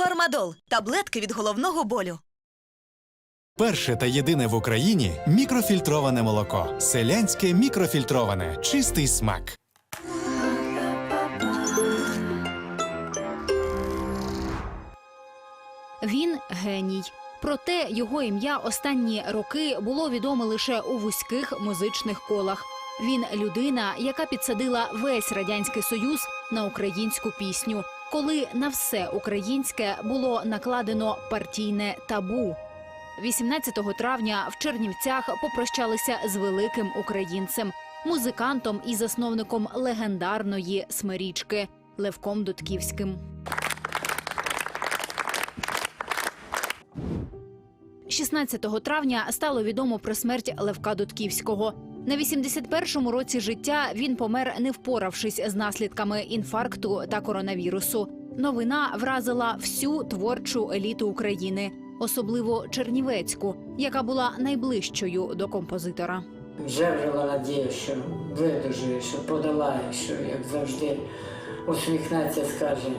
Фармадол таблетки від головного болю. Перше та єдине в Україні мікрофільтроване молоко. Селянське мікрофільтроване. Чистий смак. Він геній. Проте його ім'я останні роки було відоме лише у вузьких музичних колах. Він людина, яка підсадила весь радянський союз на українську пісню, коли на все українське було накладено партійне табу. 18 травня в Чернівцях попрощалися з великим українцем, музикантом і засновником легендарної смирічки Левком Дудківським. 16 травня стало відомо про смерть Левка Дудківського. На 81-му році життя він помер, не впоравшись з наслідками інфаркту та коронавірусу. Новина вразила всю творчу еліту України, особливо Чернівецьку, яка була найближчою до композитора. Вже Жеврила надія, що видужує, що подолає, що, як завжди, усміхнеться, скаже,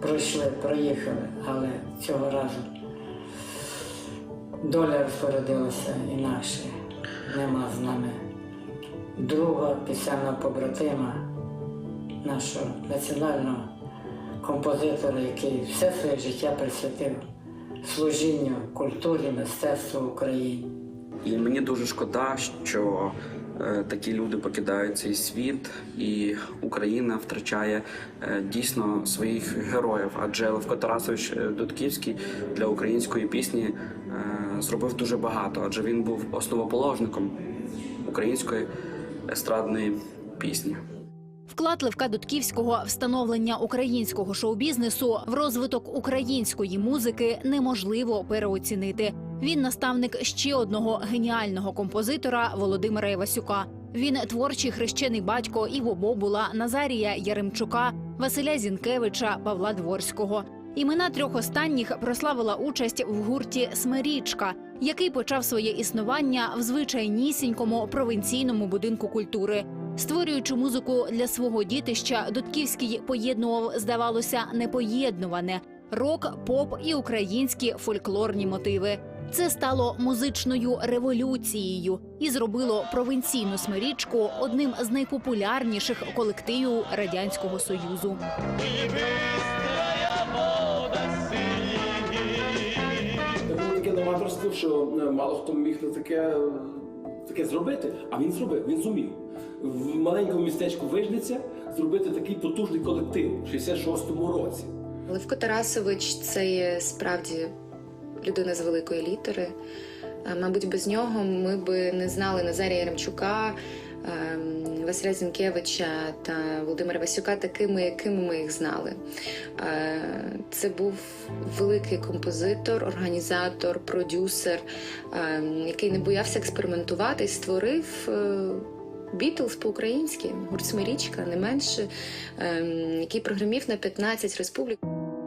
пройшли, проїхали, але цього разу доля розпорядилася інакше. Нема з нами друга пісенного побратима, нашого національного композитора, який все своє життя присвятив служінню культурі, мистецтву України. І мені дуже шкода, що такі люди покидають цей світ, і Україна втрачає е, дійсно своїх героїв. Адже Левко Тарасович е, Дудківський для української пісні е, зробив дуже багато, адже він був основоположником української естрадної пісні. Вклад Левка Дудківського в становлення українського шоу-бізнесу в розвиток української музики неможливо переоцінити. Він наставник ще одного геніального композитора Володимира Івасюка. Він творчий хрещений батько Іво Бобула, Назарія Яремчука, Василя Зінкевича, Павла Дворського. Імена трьох останніх прославила участь в гурті Смирічка, який почав своє існування в звичайнісінькому провінційному будинку культури. Створюючи музику для свого дітища, Дудківський поєднував, здавалося, непоєднуване рок, поп і українські фольклорні мотиви. Це стало музичною революцією і зробило провінційну смирічку одним з найпопулярніших колективів радянського союзу. Це було таке новаторство, що е, мало хто міг на таке, таке зробити, а він зробив, він зумів. В маленькому містечку Вижниця зробити такий потужний колектив в 66-му році. Левко Тарасович це є справді людина з великої літери. Е, Мабуть, без нього ми би не знали Назарія Яремчука, ем, Василя Зінкевича та Володимира Васюка такими, якими ми їх знали. Е, Це був великий композитор, організатор, продюсер, який не боявся експериментувати і створив. е, Бітлз по-українськи, гурт не менше, ем, який прогремів на 15 республік.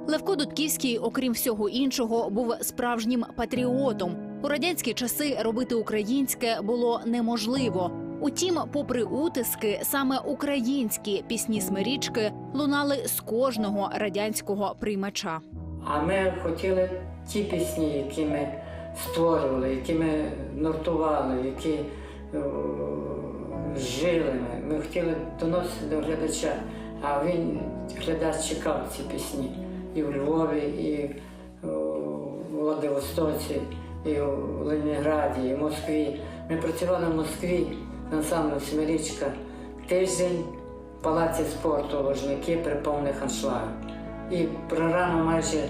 Левко Дудківський, окрім всього іншого, був справжнім патріотом. У радянські часи робити українське було неможливо. Утім, попри утиски, саме українські пісні смирічки лунали з кожного радянського приймача. А ми хотіли ті пісні, які ми створювали, які ми нотували, які е, жили. Ми хотіли доносити до глядача. А він, глядач, чекав ці пісні і в Львові, і у Владивостоці, і у Ленінграді, і в Москві. Ми працювали в Москві на ансамблі Смирічка тиждень в палаці спорту Лужники при повних аншлагах. І програма майже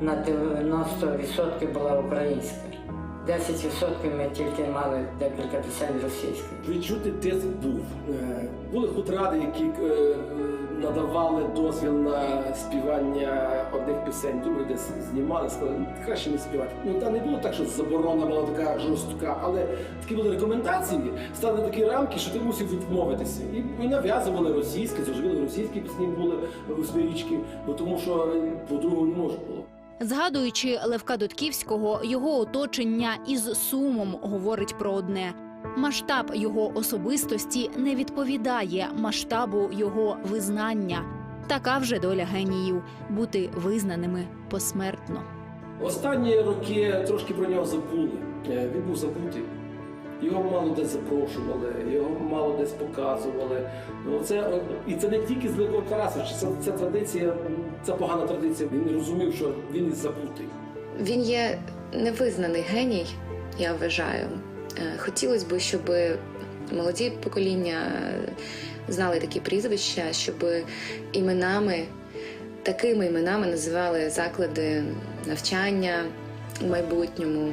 на 90% була українська. 10% ми тільки мали декілька пісень російських. Відчути тиск був. Е, Були хутради, які е, надавали дозвіл на співання одних пісень. Думаю, десь знімали, сказали, «Ну, краще не співати. Ну та не було так, що заборона була така жорстка, але такі були рекомендації, стали такі рамки, що ти мусив відмовитися. І, і нав'язували російські, зрозуміло, російські пісні були у смирічки, бо тому що е, по-другому не можна було. Згадуючи Левка Дудківського, його оточення із сумом говорить про одне: масштаб його особистості не відповідає масштабу його визнання. Така вже доля геніїв бути визнаними посмертно. Останні роки трошки про нього забули. Е, Він був забутий. Його мало десь запрошували, його мало десь показували. Ну, це, і це не тільки з Великого Тарасовича, це, це традиція, це погана традиція. Він розумів, що він забутий. Він є невизнаний геній, я вважаю. Е, Хотілося б, щоб молоді покоління знали такі прізвища, щоб іменами, такими іменами називали заклади навчання у майбутньому.